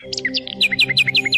Música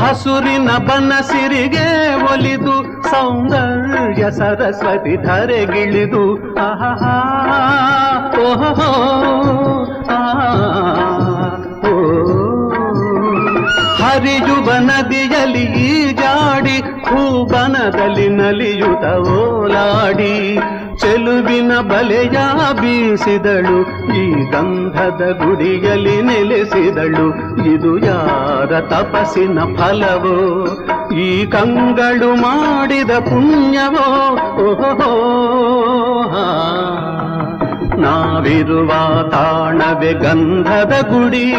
ಹಸುರಿನ ಬನಸಿರಿಗೆ ಒಲಿದು ಸೌಂದರ್ಯ ಸರಸ್ವತಿ ಧರೆಗಿಳಿದು ಆಹಾ ಓಹೋ ಹರಿಯುವ ನದಿಯಲ್ಲಿ ಈಜಾಡಿ ಹೂಬನದಲ್ಲಿ ನಲಿಯುತ ಓಲಾಡಿ ಚೆಲುವಿನ ಬಲೆಯ ಬೀಸಿದಳು, ಈ ಗಂಧದ ಗುಡಿಯಲ್ಲಿ ನೆಲೆಸಿದಳು. ಇದು ಯಾರ ತಪಸ್ಸಿನ ಫಲವೋ? ಈ ಕಂಗಳು ಮಾಡಿದ ಪುಣ್ಯವೋ? ಓಹೋ ನಾವಿರುವ ತಾಣವೇ ಗಂಧದ ಗುಡಿ.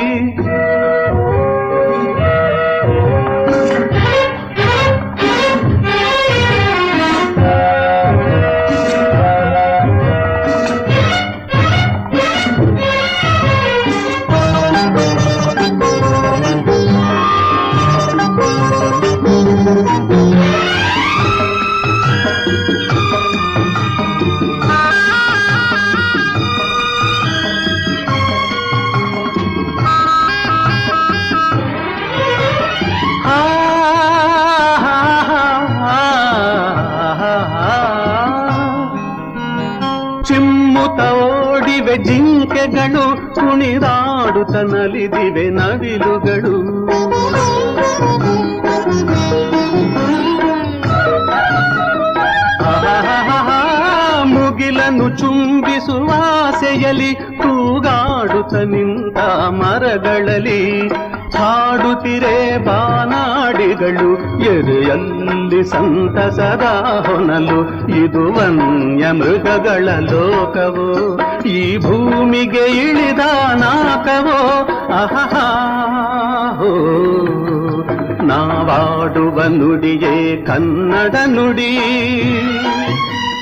ಚಿಮ್ಮುತ ಓಡಿವೆ ಜಿಂಕೆಗಳು ಕುಣಿದಾಡುತ್ತ ನಲಿದಿವೆ ನವಿಲುಗಳು. ಮುಗಿಲನ್ನು ಚುಂಬಿಸುವಾಸೆಯಲ್ಲಿ ತೂಗಾಡುತ್ತ ನಿಂತ ಮರಗಳಲ್ಲಿ. ಹಾಡುತ್ತಿರೆ ಬಾನಾಡಿಗಳು, ಎದೆಯಲ್ಲಿ ಸಂತಸದ ಹೊನಲು, ಇದು ವನ್ಯ ಮೃಗಗಳ ಲೋಕವೋ? ಈ ಭೂಮಿಗೆ ಇಳಿದ ನಾಕವೋ? ಆಹಾ ಹೋ. ನಾವಾಡುವ ನುಡಿಯೇ ಕನ್ನಡ ನುಡಿ.